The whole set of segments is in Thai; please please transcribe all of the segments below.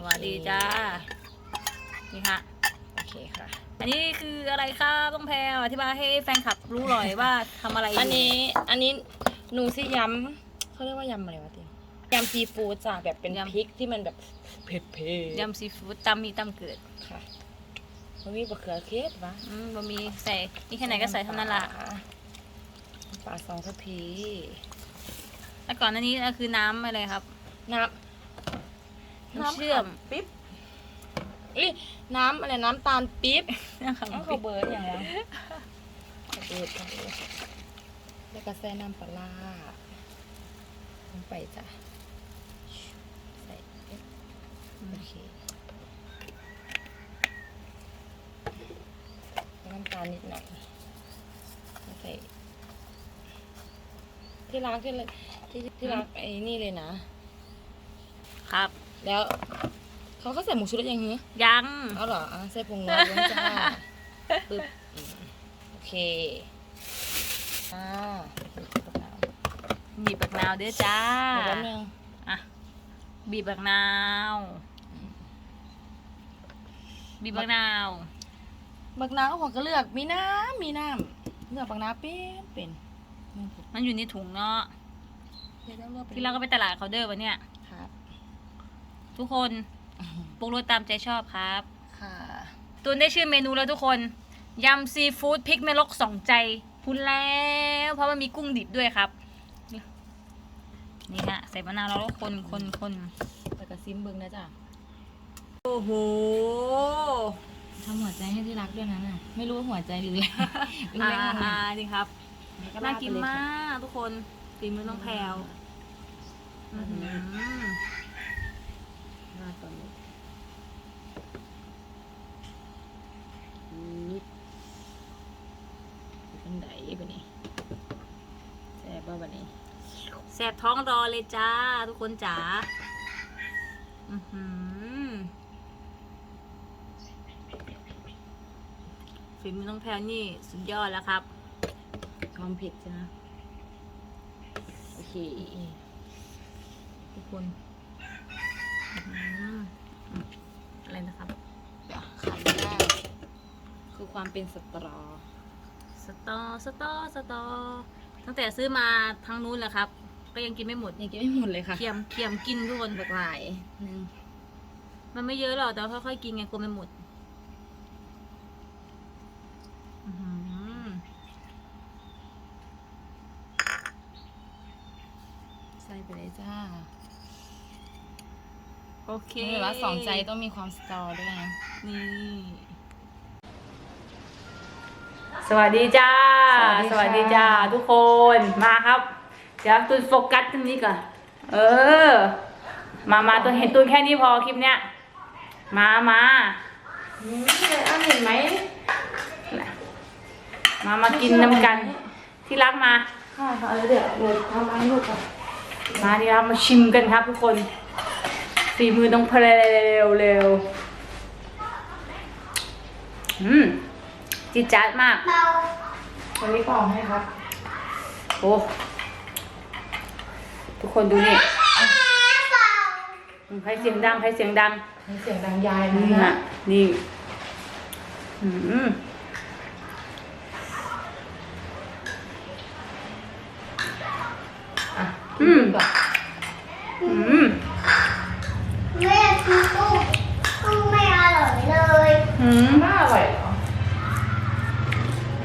สวัสดีจ้า นี่ค่ะ โอเคค่ะ อันนี้คืออะไรครับต้องแพรอธิบายให้แฟนคลับรู้หน่อยว่าทำอะไรยู่อันนี้อันนี้หนูสิยำเขาเรียกว่ายำอะไรวะเตียยำซีฟู้ดจ้ะแบบเป็นพริกที่มันแบบเผ็ดเผ็ดยำซีฟู้ดตำมีตำเกิดค่ะมันมีบะเขือเทศวะอืมบะมีใส่นี่แค่ไหนก็ใส่เท่านั้นละปลาสองทัพพีแล้วก่อนอันนี้ก็คือน้ำอะไรครับ น้ำ น้ำเชื่อมปิ๊บเอ้ยน้ำอะไรน้ำตาลปิ๊บน้ำขาวน้ำข้าวเบิร์ดอย่างวะข้าวเบิร์ดข้าวเบิร์ดแล้วก็ใส่น้ำปลาร้าลงไปจ้ะใส่ปิ๊บโอเคแล้วน้ำตาลนิดหน่อยแล้วใส่ที่รักที่เลยที่ที่รักไอ้นี่เลยนะ ครับ แล้วเขาเขาใส่หมูชุรสยังเหรอยังเอาเหรออะใส่ผงนัวด้วยจ้าปึ๊บอืมโอเคอ่าบีบบักนาวเด้อจ้าเดี๋ยวแป๊บนึงอะบีบบักนาวบีบบักนาวบักน้ำผมก็เลือกมีน้ำมีน้ำเลือกบักน้ำเป็นเป็นมันอยู่ในถุงเนาะเดี๋ยวต้องเลือกเป็นที่เราก็ไปตลาดเขาเด้อวันเนี้ยครับ ทุกคนปรุงรสตามใจชอบครับ ค่ะ ตูนได้ชื่อเมนูแล้วทุกคน ยำซีฟู้ดพริกเมลกสองใจพูดแล้ว เพราะมันมีกุ้งดิบด้วยครับ นี่นี่ฮะใส่มะนาวแล้วก็คนคนคนแล้วก็ซิมเบิ้งนะจ๊ะ โอ้โหทำหัวใจให้ที่รักด้วยนะน่ะ ไม่รู้ว่าหัวใจหรืออะไรหรืออ่าอะไรอ่านี่ครับก็น่ากินไปเลยมาค่ะกทุกคนฝีมือน้องแพรวอื้อ หือราดตอนนี้นิดเป็นไดบะนี่แซ่บบ่บะนี่แสบท้องรอเลยจ้า ทุกคนจ๋าอือหือฝีมือน้องแพรวนี่สุดยอดแล้วครับความเผ็ดใช่ไหมโอเค ทุกคน อื้อหืออืมอะไรนะครับขาดไม่ได้คือความเป็นสตรอ สตอสตอสตอ ตั้งแต่ซื้อมาทั้งนู้นแหละครับ ก็ยังกินไม่หมดยังกินไม่หมดเลยค่ะเคียมเคียมกินทุกคนหลากหลายหนึ่งมันไม่เยอะหรอกแต่ว่าค่อยๆกินไงกลัวมันหมดอื้อหือใส่ไปเลยจ้า โอเคเวลาสองใจต้องมีความสตรอด้วยนะ นี่ สวัสดีจ้าสวัสดีค่ะจ้าทุกคน มาครับ เดี๋ยวตุนโฟกัสตรงนี้ก่อน เออ มามาตัวเห็นตุนแค่นี้พอคลิปเนี้ย มามานี่เลยอ้าเห็นไหมมามากินน้ำกัน ที่รักมา ค่ะค่ะเดี๋ยวเดี๋ยวทำให้ลูกก่อนมาดีครับมาชิมกันครับทุกคน ฝีมือต้องเพลวเร็วอืมจิดจัดมากวันนี้กล่องให้ครับ โอ้ทุกคนดูนี่อืมใครเสียงดังใครเสียงดังมีเสียงดังยายนี่นะฮะนี่อืมอะอืมก่อนอืม แม่คือกุ้งกุ้งไม่อร่อยเลยอืมน่าอร่อยเหรอ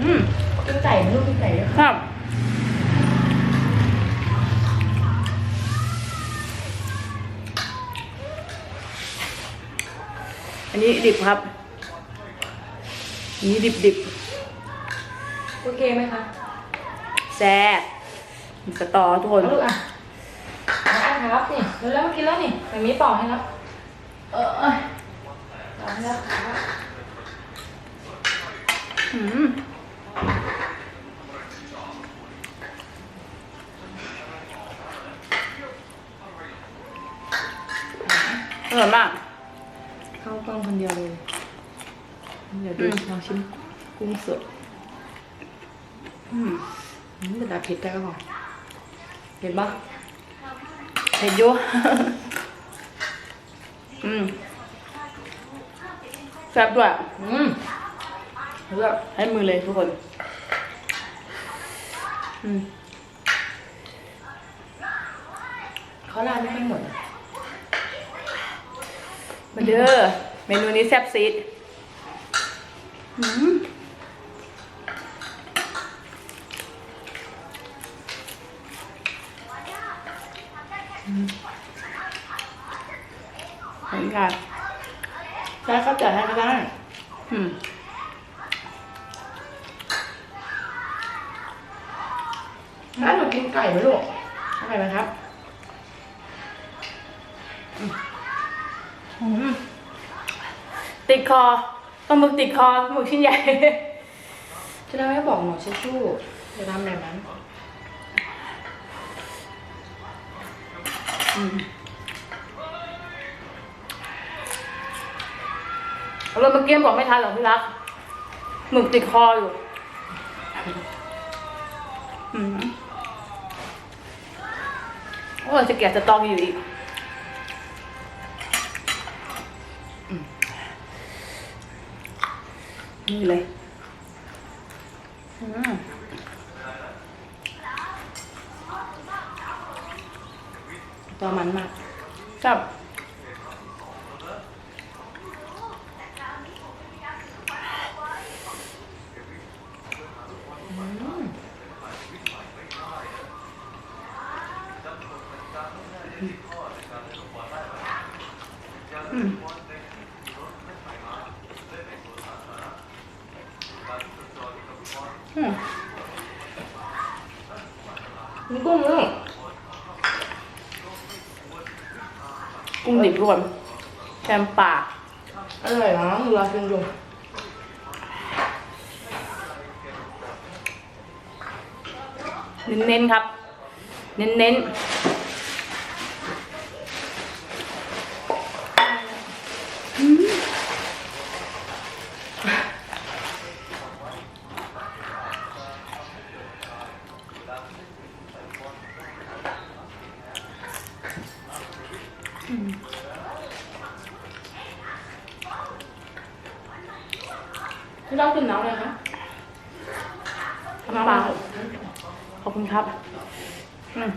อืมกินไก่ไหมลูกกินไก่ด้วยครับอันนี้ดิบครับ อันนี้ดิบดิบโอเคไหมคะๆแซ่บมีสตอทุกคน เอาลูกอะมาอะ ครับนี่เร็วแล้วมากินแล้วนี่แต่มีเป่าให้แล้วเออเออเป่าให้แล้วครับอืมอร่อยมาก เข้ากล้องคนเดียวเลย เดี๋ยวดูอืมลองชิมกุ้งสด อืมอืมแต่ดาเผ็ดได้ก็พอเห็นปะ เผ็ดอยุ่อืมแซ่บด้วยอืมเลือกให้มือเลยทุกคน อืมเขาราดไม่ค่อยหมดมาเด้อเมนูนี้แซ่บซีดอืม เขาจัดให้ก็ได้อืมถ้าหนูกินไก่ไหมลูกเอาไก่ไหมครับอืมติดคอปลาหมึกติดคอปลาหมึกชิ้นใหญ่ จะได้ไม่บอกหมอชิชชู่จะทำแบบนั้นอืม เราเมื่อกี้บอกไม่ทันหรอกพี่รักหมึกติดคออยู่อืมโอ้ยจะแกะจะตองอยู่อีกอืมนี่เลยอืมตัวมันมากครับ อืม อืม มีกุ้งด้วย กุ้งดิบรวมแกมป่าอร่อยนะหนูรอกินอยู่เน้นๆครับ เน้นๆ อืมอืมที่เรากินน้ำเลยคะน้ำปลาขอบคุณครับอืม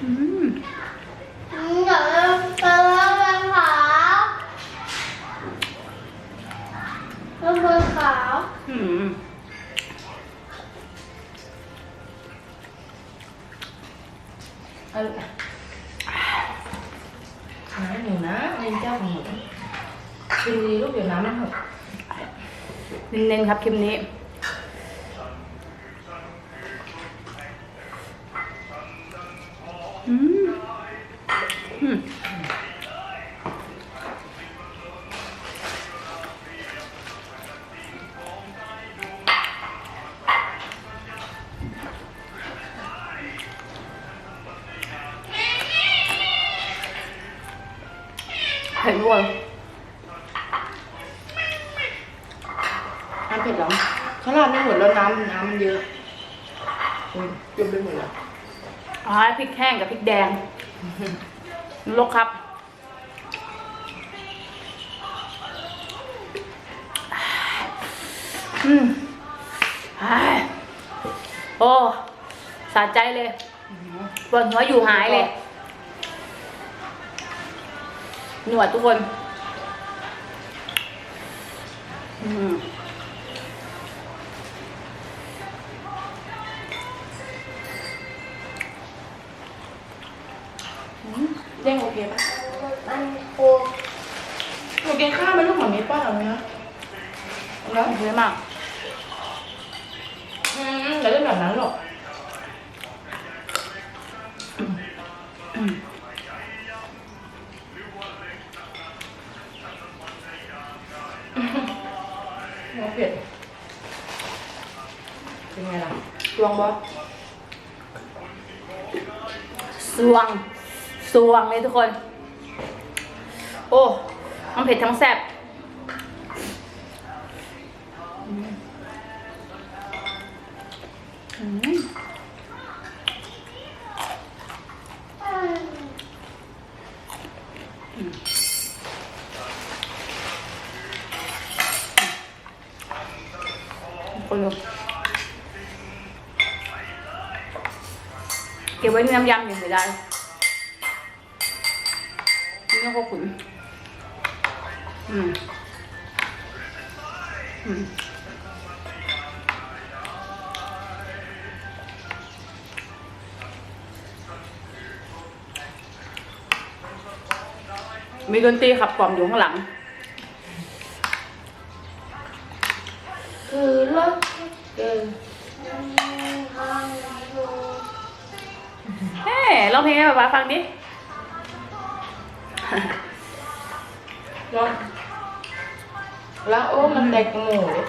อืม เดี๋ยวเราไปว่าเป็นขาวเป็นบนขาว อืม เออน้ำหนูนะเล่นเจ้าของหนูกินดีลูกเดี๋ยวน้ำมันหก เน้นๆครับคลิปนี้ อืมอืม งกับพริกแดงลกครับ อืมอ้ายโอ้สะใจเลยปวดหัวอยู่หายเลย หนวดทุกคน อืม เด้งโอเคปะมันปูหนูกินข้าวไหมลูกหมามีป้าเอาไหมนะแล้วเยอะมากอืมเดี๋ยวเล่นแบบนั้นหรอกอืมน้ำเผ็ดเป็นไงล่ะลวงบอสวง สวงเลยทุกคน โอ้ทั้งเผ็ดทั้งแซ่บคนดูเก็บไว้น้ำยำอย่างเดียวได้ ยนี่ก็พวกขุนอืมอืมมีดนตรีขับกล่อมอยู่ข้างหลัง คือรถเกินเฮ้ร้องเพลงให้ป๊าป๊าฟังดิ แล้วแล้วโอ้มันแตกหมูเลย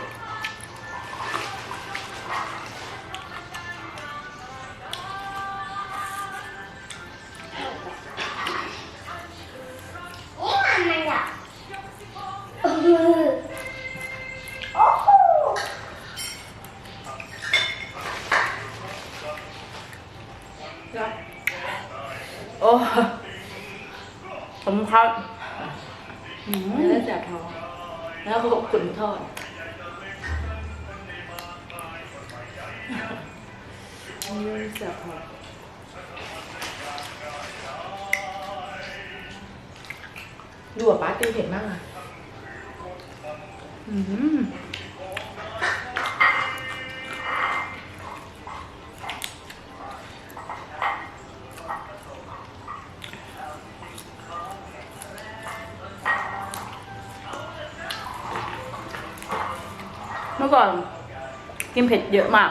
นี่มันมันอะโอ้โหโอ้ผมครับ อืมแล้วจับท้องแล้วก็ขุนทอดนี่จับท้องดูอะป้ากินเผ็ดมากอะอืม ก่อน กินเผ็ดเยอะมาก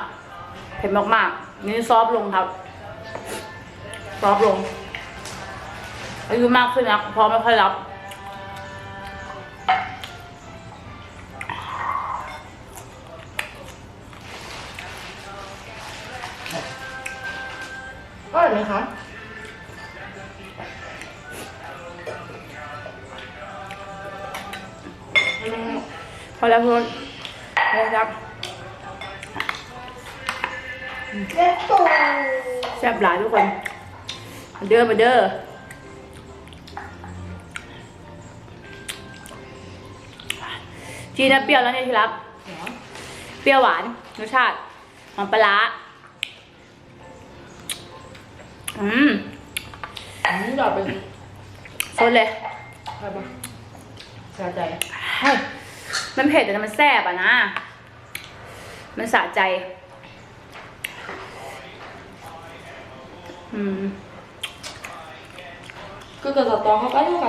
เผ็ดมากๆ นี่ซอฟต์ลงครับ ซอฟต์ลง อายุมากขึ้นนะพอไม่ค่อยรับ อร่อยไหมคะพอแล้วทุกคน แซ่บหลายทุกคน มาเด้อมาเด้อจีนะเปรี้ยวแล้วเนี่ยที่รักเปรี้ยวหวานรสชาติหอมปลาร้าอืมอืมดอกเป็นสดเลยอะไรบ้างสะใจเฮ้ยมันเผ็ดแต่มันแซ่บอะนะ มันสะใจ อืมก็กระสตอเขาใกล้เท่ากั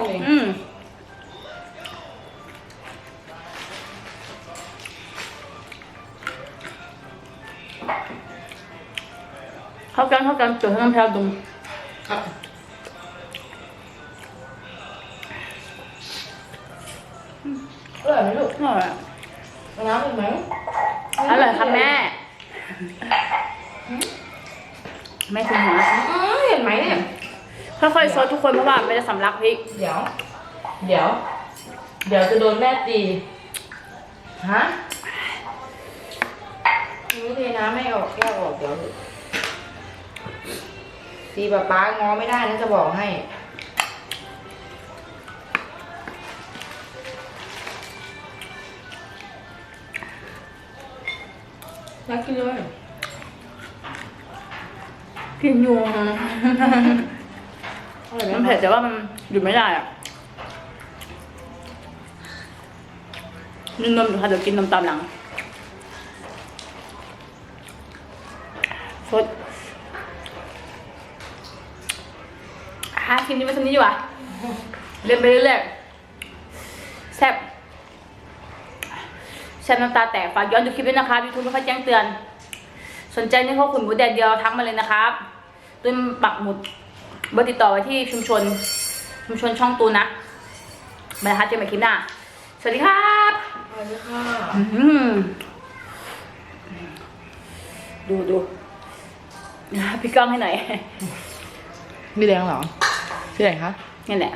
แม่คุณหัวอืมเห็นไหมเนี่ย ค่อยๆซดทุกคนเพราะว่าไม่ได้สำลักพริก เดี๋ยว เดี๋ยว เดี๋ยวจะโดนแม่ตีฮะนี่เทน้ำไม่ออกแก้วออกเดี๋ยวตีป๊าป๊างอไม่ได้นะจะบอกให้ รักกินเลย กินอยู่อร่อยไหมมันเผ็ดแต่ว่ามันหยุดไม่ได้อะนี่นมอยู่ค่ะเดี๋ยวกินนมตามหลังฟดอะทีนี้ไปทำนี้ดีกว่าเรียนไปเรื่อยๆแซ่บแซ่บน้ำตาแตกฝากย้อนดูคลิปด้วยนะครับยูทูบไม่ค่อยแจ้งเตือน สนใจนี่เขาขุนหมูแดดเดียวทักมาเลยนะครับ ตุ้มปักหมุดเบอร์ติดต่อไว้ที่ชุมชน ชุมชนช่องตูนนะมานะคะเจอกันใหม่คลิปหน้า สวัสดีครับสวัสดีค่ะอื้อหือดูดูพี่ก้องให้หน่อย มีแรงเหรอชื่ออะไรคะนี่แหละ